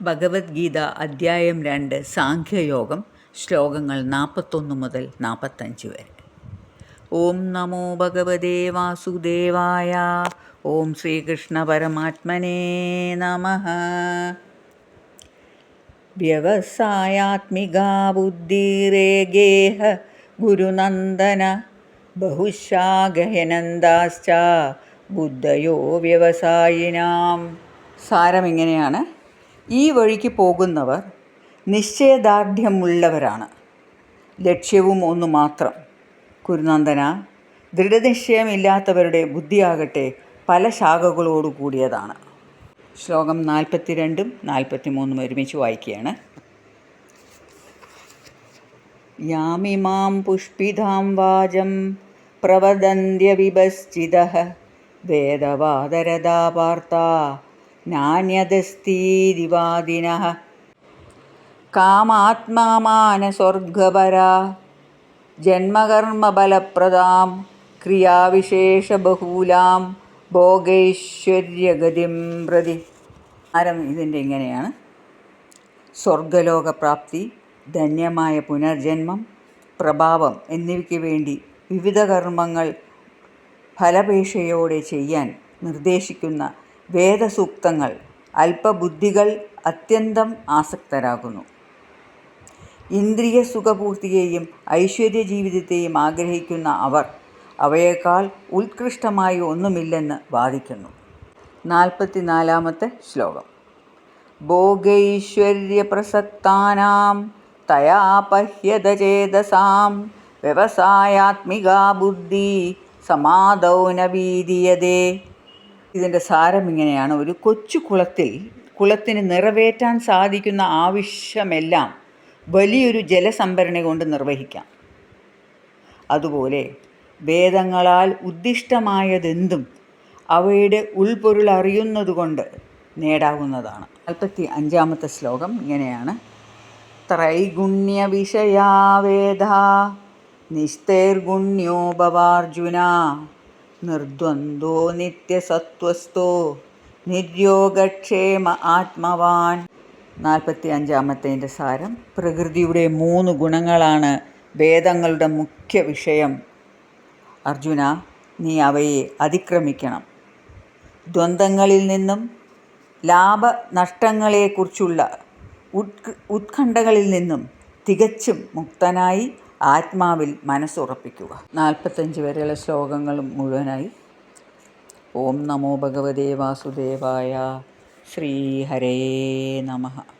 ഭഗവത്ഗീത അധ്യായം രണ്ട് സാഖ്യയോഗം ശ്ലോകങ്ങൾ നാൽപ്പത്തൊന്ന് മുതൽ നാൽപ്പത്തഞ്ച് വരെ. ഓം നമോ ഭഗവതേ വാസുദേവായ ഓം ശ്രീകൃഷ്ണ പരമാത്മനേ നമ. വ്യവസായാത്മികാ ബുദ്ധിരേഗേഹ ഗുരുനന്ദന ബഹുശാഗഹനന്ദാശ്ച ബുദ്ധയോ വ്യവസായിനാം. സാരം ഇങ്ങനെയാണ്. ഈ വഴിക്ക് പോകുന്നവർ നിശ്ചയദാർഢ്യമുള്ളവരാണ്. ലക്ഷ്യവും ഒന്ന് മാത്രം. കുരുനന്ദന ദൃഢനിശ്ചയമില്ലാത്തവരുടെ ബുദ്ധിയാകട്ടെ പല ശാഖകളോടു കൂടിയതാണ്. ശ്ലോകം നാൽപ്പത്തി രണ്ടും നാൽപ്പത്തി മൂന്നും ഒരുമിച്ച് വായിക്കുകയാണ്. യാമിമാം പുഷ്പിതാം വാചം പ്രവദന്ത്യവിഭശ്ചിതഃ വേദവാദരതാ പാർത്ത നാന്യതസ്തീതിവാദിനഃ കാമാത്മാമാനസ്വർഗപരാ. ജന്മകർമ്മബലപ്രദാം. ക്രിയാവിശേഷബഹൂലാം. ഭോഗൈശ്വര്യഗതിം പ്രതി. ആരം ഇതിന്റെ ഇങ്ങനെയാണ്. സ്വർഗലോകപ്രാപ്തി ധന്യമായ പുനർജന്മം പ്രഭാവം എന്നിവയ്ക്ക് വേണ്ടി വിവിധ കർമ്മങ്ങൾ ഫലപേക്ഷയോടെ ചെയ്യാൻ നിർദ്ദേശിക്കുന്ന വേദസൂക്തങ്ങൾ അല്പബുദ്ധികൾ അത്യന്തം ആസക്തരാകുന്നു. ഇന്ദ്രിയ സുഖപൂർത്തിയെയും ഐശ്വര്യ ജീവിതത്തെയും ആഗ്രഹിക്കുന്ന അവർ അവയേക്കാൾ ഉത്കൃഷ്ടമായി ഒന്നുമില്ലെന്ന് വാദിക്കുന്നു. നാൽപ്പത്തിനാലാമത്തെ ശ്ലോകം. ഭോഗൈശ്വര്യപ്രസക്താനാം തയാപഹ്യതചേതസാം വ്യവസായാത്മിക ബുദ്ധി സമാധൗ നവീതിയതേ ഇതിന്റെ സാരം ഇങ്ങനെയാണ്. ഒരു കൊച്ചു കുളത്തിൽ കുളത്തിന് നിറവേറ്റാൻ സാധിക്കുന്ന ആവശ്യമെല്ലാം വലിയൊരു ജലസംഭരണി കൊണ്ട് നിർവഹിക്കാം. അതുപോലെ വേദങ്ങളാൽ ഉദ്ദിഷ്ടമായതെന്തും അവയുടെ ഉൾപൊരുൾ അറിയുന്നതുകൊണ്ട് നേടാവുന്നതാണ്. നാൽപ്പത്തി അഞ്ചാമത്തെ ശ്ലോകം ഇങ്ങനെയാണ്. ത്രൈഗുണ്യ വിഷയാവേദ നിസ്തൈർഗുണ്യോ ഭവാർജുന നിർദ്വന്ദ്വോ നിത്യസത്വസ്ഥോ നിര്യോഗക്ഷേമ ആത്മവാൻ. നാൽപ്പത്തി അഞ്ചാമത്തേന്റെ സാരം. പ്രകൃതിയുടെ മൂന്ന് ഗുണങ്ങളാണ് വേദങ്ങളുടെ മുഖ്യ വിഷയം. അർജുന നീ അവയെ അതിക്രമിക്കണം. ദ്വന്ദ്ങ്ങളിൽ നിന്നും ലാഭനഷ്ടങ്ങളെക്കുറിച്ചുള്ള ഉത്ക ഉത്കണ്ഠകളിൽ നിന്നും തികച്ചും മുക്തനായി ആത്മാവിൽ മനസ്സുറപ്പിക്കുക. നാൽപ്പത്തഞ്ച് വരെയുള്ള ശ്ലോകങ്ങളും മുഴുവനായി. ഓം നമോ ഭഗവതേ വാസുദേവായ ശ്രീഹരേ നമഃ.